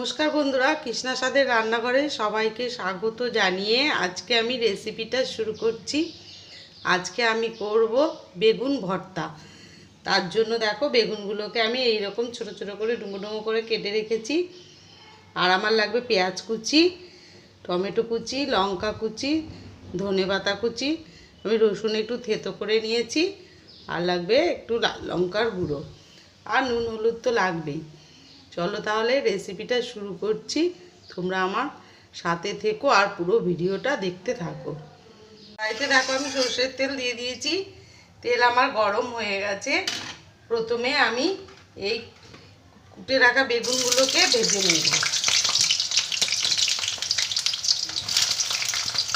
নমস্কার বন্ধুরা, কৃষ্ণা স্বাদের রান্নাঘরে সবাইকে স্বাগত জানিয়ে আজকে আমি রেসিপিটা শুরু করছি। আজকে আমি করব বেগুন ভর্তা। তার জন্য দেখো বেগুনগুলোকে আমি এই রকম ছোট ছোট করে ডুমো ডুমো করে কেটে রেখেছি। আর আমার লাগবে পেঁয়াজ কুচি, টমেটো কুচি, লঙ্কা কুচি, ধনে পাতা কুচি। আমি রসুন একটু থেতো করে নিয়েছি। আর লাগবে একটু লঙ্কার গুঁড়ো। আর নুন হলুদ তো লাগবেই। চলো তাহলে রেসিপিটা শুরু করছি। তোমরা আমার সাথে থেকো আর পুরো ভিডিওটা দেখতে থাকো। বাড়িতে দেখো আমি সর্ষের তেল দিয়ে দিয়েছি। তেল আমার গরম হয়ে গেছে। প্রথমে আমি এই কুটে রাখা বেগুনগুলোকে ভেজে নেব।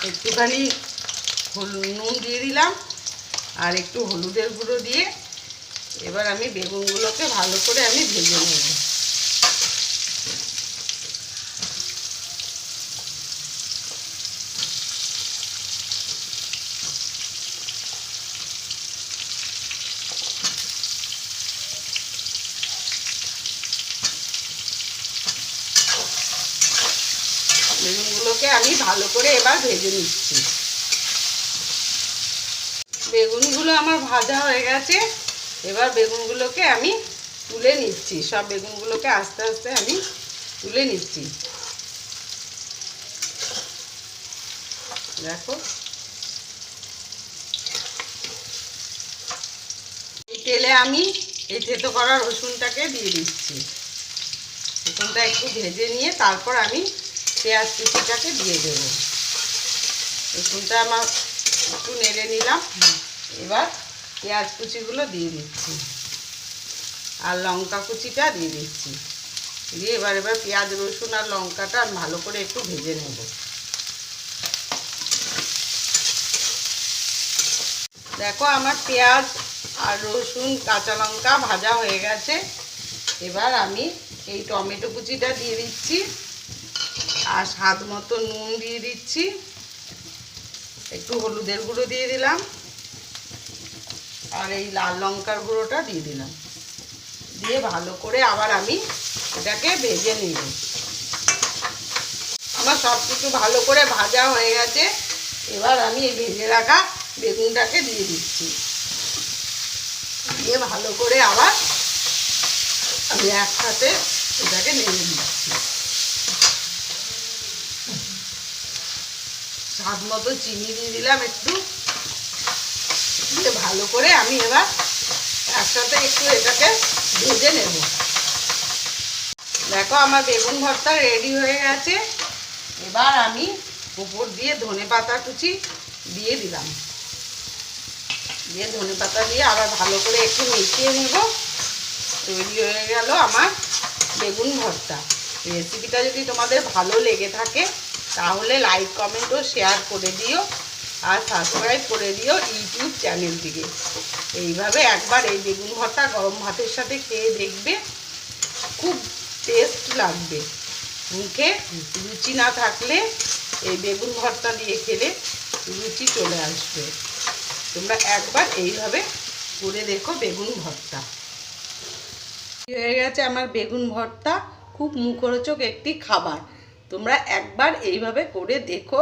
একটুখানি নুন দিয়ে দিলাম আর একটু হলুদের গুঁড়ো দিয়ে এবার আমি বেগুনগুলোকে ভালো করে আমি ভেজে নেব। বেগুনগুলোকে আমি ভালো করে এবার ভেজে নিচ্ছি। বেগুনগুলো আমার ভাজা হয়ে গেছে। এবার বেগুনগুলোকে আমি তুলে নিচ্ছি। সব বেগুনগুলোকে আস্তে আস্তে আমি তুলে নিচ্ছি। দেখো। এই তেলে আমি এই থেতো করা রসুনটাকে দিয়ে দিচ্ছি। রসুনটা একটু ভেজে নিয়ে তারপর আমি পেঁয়াজ কুচিটাকে দিয়ে দেব। রসুনটা আমার একটু নেড়ে নিলাম। এবার পেঁয়াজ কুচিগুলো দিয়ে দিচ্ছি। আর লঙ্কা কুচিটা দিয়ে দিচ্ছি। দিয়ে এবার এবার পেঁয়াজ, রসুন আর লঙ্কাটা ভালো করে একটু ভেজে নেব। দেখো আমার পেঁয়াজ আর রসুন, কাঁচা লঙ্কা ভাজা হয়ে গেছে। এবার আমি এই টমেটো কুচিটা দিয়ে দিচ্ছি। আর স্বাদ মতো নুন দিয়ে দিচ্ছি। একটু হলুদের গুঁড়ো দিয়ে দিলাম। আর এই লাল লঙ্কার গুঁড়োটা দিয়ে দিলাম। দিয়ে ভালো করে আবার আমি এটাকে ভেজে নিব। আমার সব কিছু ভালো করে ভাজা হয়ে গেছে। এবার আমি এই ভেজে রাখা বেগুনটাকে দিয়ে দিচ্ছি। দিয়ে ভালো করে আবার আমি একসাথে এটাকে নেড়ে দিচ্ছি। স্বাদ মতো চিনি দিয়ে দিলাম একটু। দিয়ে ভালো করে আমি এবার একসাথে একটু এটাকে ভেজে নেব। দেখো আমার বেগুন ভর্তা রেডি হয়ে গেছে। এবার আমি উপর দিয়ে ধনে পাতা কুচি দিয়ে দিলাম। দিয়ে ধনে পাতা দিয়ে আবার ভালো করে একটু মিশিয়ে নেব। তৈরি হয়ে গেল আমার বেগুন ভর্তা। রেসিপিটা যদি তোমাদের ভালো লেগে থাকে তাহলে লাইক কমেন্ট ও শেয়ার করে দিও আর সাবস্ক্রাইব করে দিও ইউটিউব চ্যানেল চ্যানেলটিকে এইভাবে একবার এই বেগুন ভর্তা, গরম ভাতের সাথে খেয়ে দেখবে, খুব টেস্ট লাগবে। মুখে রুচি না থাকলে এই বেগুন ভর্তা দিয়ে খেলে রুচি চলে আসবে। তোমরা একবার এইভাবে করে দেখো বেগুন ভর্তা। হয়ে গেছে আমার বেগুন ভর্তা, খুব মুখরোচক একটি খাবার। তোমরা একবার এইভাবে করে দেখো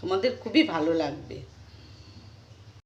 তোমাদের খুবই ভালো লাগবে।